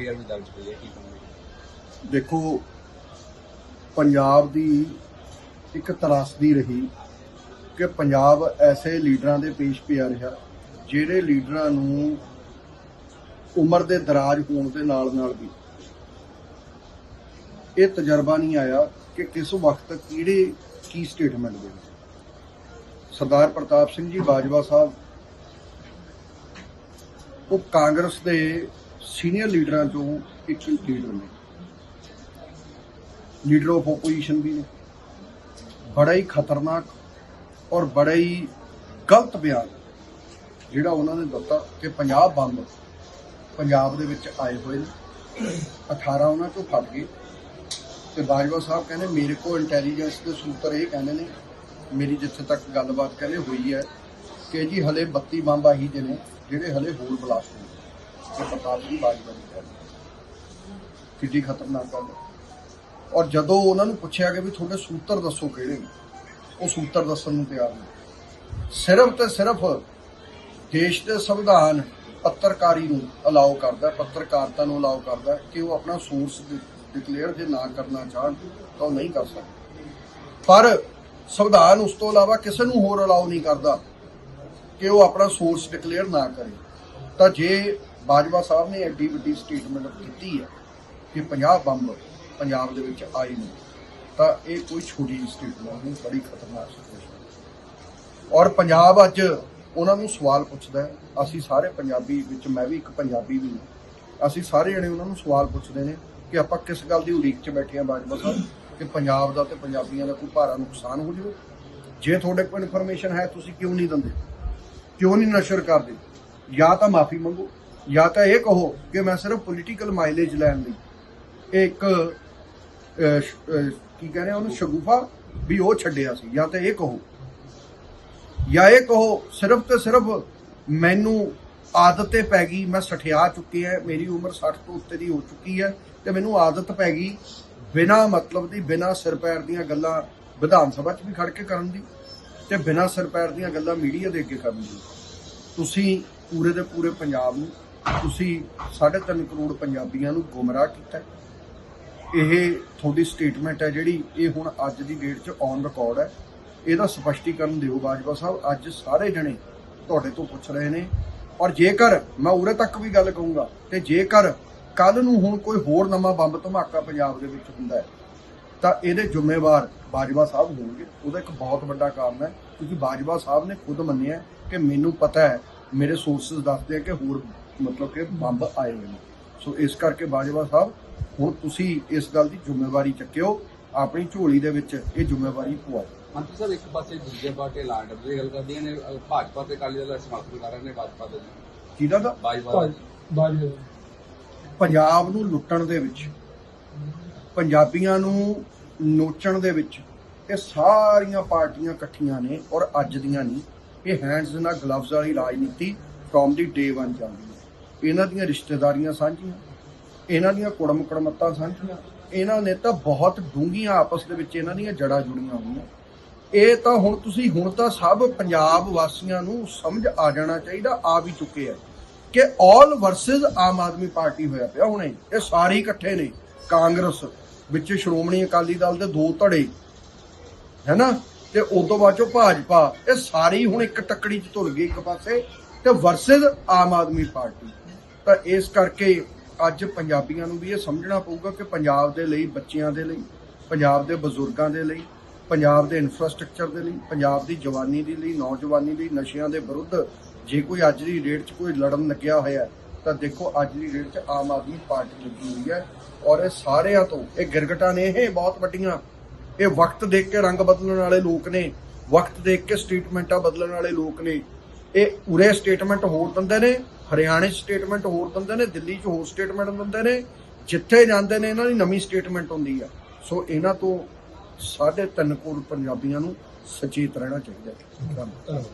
FIR ਵੀ ਦਰਜ ਹੋਈ ਹੈ, ਕੀ ਕਹੋਗੇ ਦੇਖੋ, ਪੰਜਾਬ ਦੀ ਇੱਕ ਤਰਾਸਦੀ ਰਹੀ ਕਿ ਪੰਜਾਬ ਐਸੇ ਲੀਡਰਾਂ ਦੇ ਪੇਸ਼ ਪਿਆ ਰਿਹਾ, ਜਿਹੜੇ ਲੀਡਰਾਂ ਨੂੰ ਉਮਰ ਦੇ ਦਰਾਜ ਹੋਣ ਦੇ ਨਾਲ ਨਾਲ ਵੀ ਇਹ ਤਜਰਬਾ ਨਹੀਂ ਆਇਆ ਕਿ ਕਿਸ ਵਕਤ ਕਿਹੜੇ ਕੀ ਸਟੇਟਮੈਂਟ ਦੇਣ। ਸਰਦਾਰ ਪ੍ਰਤਾਪ ਸਿੰਘ ਜੀ ਬਾਜਵਾ ਸਾਹਿਬ, ਉਹ ਕਾਂਗਰਸ ਦੇ ਸੀਨੀਅਰ ਲੀਡਰਾਂ ਚੋਂ ਇੱਕ ਲੀਡਰ ਨੇ। ਲੀਡਰ ਆਫ ਆਪੋਜੀਸ਼ਨ ਵੀ ਨੇ। ਬੜਾ ਹੀ ਖਤਰਨਾਕ ਔਰ ਬੜਾ ਹੀ ਗਲਤ ਬਿਆਨ ਜਿਹੜਾ ਉਹਨਾਂ ਨੇ ਦਿੱਤਾ ਕਿ ਪੰਜਾਬ ਬੰਬ ਪੰਜਾਬ ਦੇ ਵਿੱਚ ਆਏ ਹੋਏ ਨੇ। 18 ਉਹਨਾਂ ਚੋਂ ਫੜ ਗਏ। ਤੇ ਬਾਜਵਾ ਸਾਹਿਬ ਕਹਿੰਦੇ, ਮੇਰੇ ਕੋਲ ਇੰਟੈਲੀਜੈਂਸ ਦੇ ਸੂਤਰ ਇਹ ਕਹਿੰਦੇ ਨੇ, ਮੇਰੀ ਜਿੱਥੇ ਤੱਕ ਗੱਲਬਾਤ ਕਹਿੰਦੇ ਹੋਈ ਹੈ ਕਿ ਜੀ ਹਲੇ 32 ਬੰਬ ਆਹੀ ਦੇ ਨੇ, ਜਿਹੜੇ ਹਲੇ ਹੋਰ ਬਲਾਸਟ ਹੋਏ ਪ੍ਰਤਾਪ ਸਿੰਘ ਬਾਜਵਾ ਦੀ ਕਹਿੰਦੇ ਕਿੱਡੀ ਖਤਰਨਾਕ ਗੱਲ ਔਰ ਜਦੋਂ ਉਹਨਾਂ ਨੂੰ ਪੁੱਛਿਆ ਕਿ ਵੀ ਤੁਹਾਡੇ ਸੂਤਰ ਦੱਸੋ ਕਿਹੜੇ ਨੇ, ਉਹ ਸੂਤਰ ਦੱਸਣ ਨੂੰ ਤਿਆਰ ਨਹੀਂ ਸਿਰਫ ਤੇ ਸਿਰਫ ਦੇਸ਼ ਦੇ ਸੰਵਿਧਾਨ ਪੱਤਰਕਾਰੀ ਨੂੰ ਅਲਾਉ ਕਰਦਾ, ਪੱਤਰਕਾਰਤਾ ਨੂੰ ਅਲਾਉ ਕਰਦਾ ਕਿ ਉਹ ਆਪਣਾ ਸੋਰਸ ਡਿਕਲੇਅਰ ਜੇ ਨਾ ਕਰਨਾ ਚਾਹਣ, ਤਾਂ ਉਹ ਨਹੀਂ ਕਰ ਸਕਦੇ। ਪਰ ਸੰਵਿਧਾਨ ਉਸ ਤੋਂ ਇਲਾਵਾ ਕਿਸੇ ਨੂੰ ਹੋਰ ਅਲਾਉ ਨਹੀਂ ਕਰਦਾ ਕਿ ਉਹ ਆਪਣਾ ਸੋਰਸ ਡਿਕਲੇਅਰ ਨਾ ਕਰੇ। ਤਾਂ ਜੇ ਬਾਜਵਾ ਸਾਹਿਬ ਨੇ ਐਡੀ ਵੱਡੀ ਸਟੇਟਮੈਂਟ ਕੀਤੀ ਹੈ ਕਿ 50 ਬੰਬ ਪੰਜਾਬ ਦੇ ਵਿੱਚ ਆਏ ਨੇ। ਤਾਂ ਇਹ ਕੋਈ ਛੋਟੀ ਜਿਹੀ ਸਟੇਟਮੈਂਟ ਨਹੀਂ ਬੜੀ ਖਤਰਨਾਕ ਸਿਚੁਏਸ਼ਨ ਔਰ ਪੰਜਾਬ ਅੱਜ ਉਹਨਾਂ ਨੂੰ ਸਵਾਲ ਪੁੱਛਦਾ ਹੈ, ਅਸੀਂ ਸਾਰੇ ਪੰਜਾਬੀ ਵਿੱਚ, ਮੈਂ ਵੀ ਇੱਕ ਪੰਜਾਬੀ ਵੀ ਹਾਂ, ਅਸੀਂ ਸਾਰੇ ਜਣੇ ਉਹਨਾਂ ਨੂੰ ਸਵਾਲ ਪੁੱਛਦੇ ਨੇ ਕਿ ਆਪਾਂ ਕਿਸ ਗੱਲ ਦੀ ਉਡੀਕ 'ਚ ਬੈਠੇ ਹਾਂ ਬਾਜਵਾ ਸਾਹਿਬ, ਕਿ ਪੰਜਾਬ ਦਾ ਤੇ ਪੰਜਾਬੀਆਂ ਦਾ ਕੋਈ ਭਾਰਾ ਨੁਕਸਾਨ ਹੋ ਜਾਵੇ? ਜੇ ਤੁਹਾਡੇ ਕੋਲ ਇਨਫੋਰਮੇਸ਼ਨ ਹੈ, ਤੁਸੀਂ ਕਿਉਂ ਨਹੀਂ ਦਿੰਦੇ? ਕਿਉਂ ਨਹੀਂ ਨਸ਼ਰ ਕਰਦੇ? ਜਾਂ ਤਾਂ ਮਾਫੀ ਮੰਗੋ ਜਾਂ ਤਾਂ ਇਹ ਕਹੋ ਕਿ ਮੈਂ ਸਿਰਫ ਪੋਲੀਟੀਕਲ ਮਾਈਲੇਜ ਲੈਣ ਲਈ ਇਹ ਇੱਕ ਕੀ ਕਹਿੰਦੇ ਉਹਨੂੰ, ਸ਼ਗੂਫਾ ਵੀ ਉਹ ਛੱਡਿਆ ਸੀ। ਜਾਂ ਤਾਂ ਇਹ ਕਹੋ, ਜਾਂ ਇਹ ਕਹੋ ਸਿਰਫ ਤੇ ਸਿਰਫ ਮੈਨੂੰ ਆਦਤ ਤੇ ਪੈ ਗਈ, ਮੈਂ ਸਠਿਆ ਚੁੱਕੀ ਹੈ, ਮੇਰੀ ਉਮਰ 60 ਤੋਂ ਉੱਤੇ ਦੀ ਹੋ ਚੁੱਕੀ ਹੈ ਤੇ ਮੈਨੂੰ ਆਦਤ ਪੈ ਗਈ ਬਿਨਾ ਮਤਲਬ ਦੀ, ਬਿਨਾ ਸਿਰ ਪੈਰ ਦੀਆਂ ਗੱਲਾਂ ਵਿਧਾਨ ਸਭਾ 'ਚ ਵੀ ਖੜ ਕੇ ਕਰਨ ਦੀ ਤੇ ਬਿਨਾ ਸਿਰ ਪੈਰ ਦੀਆਂ ਗੱਲਾਂ ਮੀਡੀਆ ਦੇ ਅੱਗੇ ਕਰਨ ਦੀ। ਤੁਸੀਂ ਪੂਰੇ ਦੇ ਪੂਰੇ ਪੰਜਾਬ ਨੂੰ ਤੁਸੀਂ 3.5 ਕਰੋੜ ਪੰਜਾਬੀਆਂ ਨੂੰ ਗੁੰਮਰਾਹ ਕੀਤਾ ਇਹ ਤੁਹਾਡੀ ਸਟੇਟਮੈਂਟ ਹੈ ਜਿਹੜੀ ਇਹ ਹੁਣ ਅੱਜ ਦੀ ਡੇਟ 'ਚ ਔਨ ਰਿਕਾਰਡ ਹੈ। ਇਹਦਾ ਸਪਸ਼ਟੀਕਰਨ ਦਿਓ ਬਾਜਵਾ ਸਾਹਿਬ, ਅੱਜ ਸਾਰੇ ਜਣੇ ਤੁਹਾਡੇ ਤੋਂ ਪੁੱਛ ਰਹੇ ਨੇ। ਔਰ ਜੇਕਰ, ਮੈਂ ਉਰੇ ਤੱਕ ਵੀ ਗੱਲ ਕਹੂੰਗਾ, ਤੇ ਜੇਕਰ ਕੱਲ ਨੂੰ ਹੁਣ ਕੋਈ ਹੋਰ ਨਵਾਂ ਬੰਬ ਧਮਾਕਾ ਪੰਜਾਬ ਦੇ ਵਿੱਚ ਹੁੰਦਾ ਹੈ, ਤਾਂ ਇਹਦੇ ਜ਼ਿੰਮੇਵਾਰ ਬਾਜਵਾ ਸਾਹਿਬ ਹੋਣਗੇ। ਉਹਦਾ ਇੱਕ ਬਹੁਤ ਵੱਡਾ ਕਾਰਨ ਹੈ। ਕਿਉਂਕਿ ਬਾਜਵਾ ਸਾਹਿਬ ਨੇ ਖੁਦ ਮੰਨਿਆ ਕਿ ਮੈਨੂੰ ਪਤਾ ਹੈ ਮੇਰੇ ਸੋਰਸਸ ਦੱਸਦੇ ਆ ਕਿ ਹੋਰ ਮਤਲਬ ਕਿ ਬੰਬ ਆਏ ਹੋਏ ਨੇ। ਸੋ ਇਸ ਕਰਕੇ ਬਾਜਵਾ ਸਾਹਿਬ ਹੁਣ ਤੁਸੀਂ ਇਸ ਗੱਲ ਦੀ ਜ਼ਿੰਮੇਵਾਰੀ ਚੱਕਿਓ ਆਪਣੀ ਝੋਲੀ ਦੇ ਵਿੱਚ ਇਹ ਜ਼ਿੰਮੇਵਾਰੀ ਪਵਾਓ। ਮੰਤਰੀ ਸਾਹਿਬ ਇੱਕ ਪਾਸੇ ਦੂਜੇ ਪਾਰਟੀ ਲਾਡ ਦੀ ਗੱਲ ਕਰਦੀਆਂ ਨੇ ਭਾਜਪਾ ਤੇ ਅਕਾਲੀ ਦਲ ਦਾ ਸਮਰਥਨ ਕਰ ਰਹੇ ਨੇ ਭਾਜਪਾ ਦੇ ਕਿਹਦਾ ਦਾ? ਬਾਈਵਾਲ ਬਾਜੀ ਪੰਜਾਬ ਨੂੰ ਲੁੱਟਣ ਦੇ ਵਿੱਚ ਪੰਜਾਬੀਆਂ ਨੂੰ ਨੋਚਣ ਦੇ ਵਿੱਚ ਇਹ ਸਾਰੀਆਂ ਪਾਰਟੀਆਂ ਇਕੱਠੀਆਂ ਨੇ ਔਰ ਅੱਜ ਦੀਆਂ ਨਹੀਂ। ਇਹ ਹੈਂਡਸ ਨਾਲ ਗਲਵਜ਼ ਵਾਲੀ ਰਾਜਨੀਤੀ ਫਰੋਮ ਦੀ ਡੇ 1 ਚੱਲਦੀ ਹੈ। ਇਹਨਾਂ ਦੀਆਂ ਰਿਸ਼ਤੇਦਾਰੀਆਂ ਸਾਂਝੀਆਂ, ਇਹਨਾਂ ਦੀਆਂ ਕੁੜਮ ਕੁੜਮਤਾਂ ਸਾਂਝੀਆਂ, ਇਹਨਾਂ ਨੇ ਤਾਂ ਬਹੁਤ ਡੂੰਘੀਆਂ ਆਪਸ ਦੇ ਵਿੱਚ ਇਹਨਾਂ ਦੀਆਂ ਜੜਾਂ ਜੁੜੀਆਂ ਹੋਈਆਂ। ਇਹ ਤਾਂ ਹੁਣ ਤੁਸੀਂ ਹੁਣ ਤਾਂ ਸਭ ਪੰਜਾਬ ਵਾਸੀਆਂ ਨੂੰ ਸਮਝ ਆ ਜਾਣਾ ਚਾਹੀਦਾ, ਆ ਵੀ ਚੁੱਕੇ ਆ ਕਿ ਆਲ ਵਰਸਸ ਆਮ ਆਦਮੀ ਪਾਰਟੀ ਹੋਇਆ ਪਿਆ ਹੁਣੇ। ਇਹ ਸਾਰੇ ਇਕੱਠੇ ਨੇ। ਕਾਂਗਰਸ ਵਿੱਚ ਸ਼੍ਰੋਮਣੀ ਅਕਾਲੀ ਦਲ ਦੇ ਦੋ ਧੜੇ ਹੈਨਾ ਤੇ ਉਸ ਤੋਂ ਬਾਅਦ ਚੋਂ ਭਾਜਪਾ, ਇਹ ਸਾਰੇ ਹੁਣ ਇੱਕ ਟੱਕੜੀ 'ਚ ਤੁਲ ਗਏ ਇੱਕ ਪਾਸੇ ਤੇ ਵਰਸਸ ਆਮ ਆਦਮੀ ਪਾਰਟੀ। ਤਾਂ ਇਸ ਕਰਕੇ ਅੱਜ ਪੰਜਾਬੀਆਂ ਨੂੰ ਵੀ ਇਹ ਸਮਝਣਾ ਪਊਗਾ ਕਿ ਪੰਜਾਬ ਦੇ ਲਈ, ਬੱਚਿਆਂ ਦੇ ਲਈ, ਪੰਜਾਬ ਦੇ ਬਜ਼ੁਰਗਾਂ ਦੇ ਲਈ, ਪੰਜਾਬ ਦੇ ਇਨਫਰਾਸਟ੍ਰਕਚਰ ਦੇ ਲਈ, ਪੰਜਾਬ ਦੀ ਜਵਾਨੀ ਦੇ ਲਈ, ਨੌਜਵਾਨੀ ਲਈ ਨਸ਼ਿਆਂ ਦੇ ਵਿਰੁੱਧ ਜੇ ਕੋਈ ਅੱਜ ਦੀ ਡੇਟ 'ਚ ਕੋਈ ਲੜਨ ਲੱਗਿਆ ਹੋਇਆ, ਤਾਂ ਦੇਖੋ ਅੱਜ ਦੀ ਡੇਟ 'ਚ ਆਮ ਆਦਮੀ ਪਾਰਟੀ ਲੱਗੀ ਹੋਈ ਹੈ ਔਰ ਇਹ ਸਾਰਿਆਂ ਤੋਂ, ਇਹ ਗਿਰਗਟਾਂ ਨੇ, ਇਹ ਬਹੁਤ ਵੱਡੀਆਂ ਇਹ ਵਕਤ ਦੇਖ ਕੇ ਰੰਗ ਬਦਲਣ ਵਾਲੇ ਲੋਕ ਨੇ, ਵਕਤ ਦੇਖ ਕੇ ਸਟੇਟਮੈਂਟਾਂ ਬਦਲਣ ਵਾਲੇ ਲੋਕ ਨੇ। ਇਹ ਉਰੇ ਸਟੇਟਮੈਂਟ ਹੋਰ ਦਿੰਦੇ ਨੇ, ਹਰਿਆਣੇ 'ਚ ਸਟੇਟਮੈਂਟ ਹੋਰ ਦਿੰਦੇ ਨੇ, ਦਿੱਲੀ 'ਚ ਹੋਰ ਸਟੇਟਮੈਂਟ ਦਿੰਦੇ ਨੇ। ਜਿੱਥੇ ਜਾਂਦੇ ਨੇ, ਇਹਨਾਂ ਦੀ ਨਵੀਂ ਸਟੇਟਮੈਂਟ ਹੁੰਦੀ ਆ। ਸੋ ਇਹਨਾਂ ਤੋਂ ਸਾਢੇ ਤਿੰਨ ਕਰੋੜ ਪੰਜਾਬੀਆਂ ਨੂੰ ਸਚੇਤ ਰਹਿਣਾ ਚਾਹੀਦਾ ਹੈ। ਧੰਨਵਾਦ ਧੰਨਵਾਦ।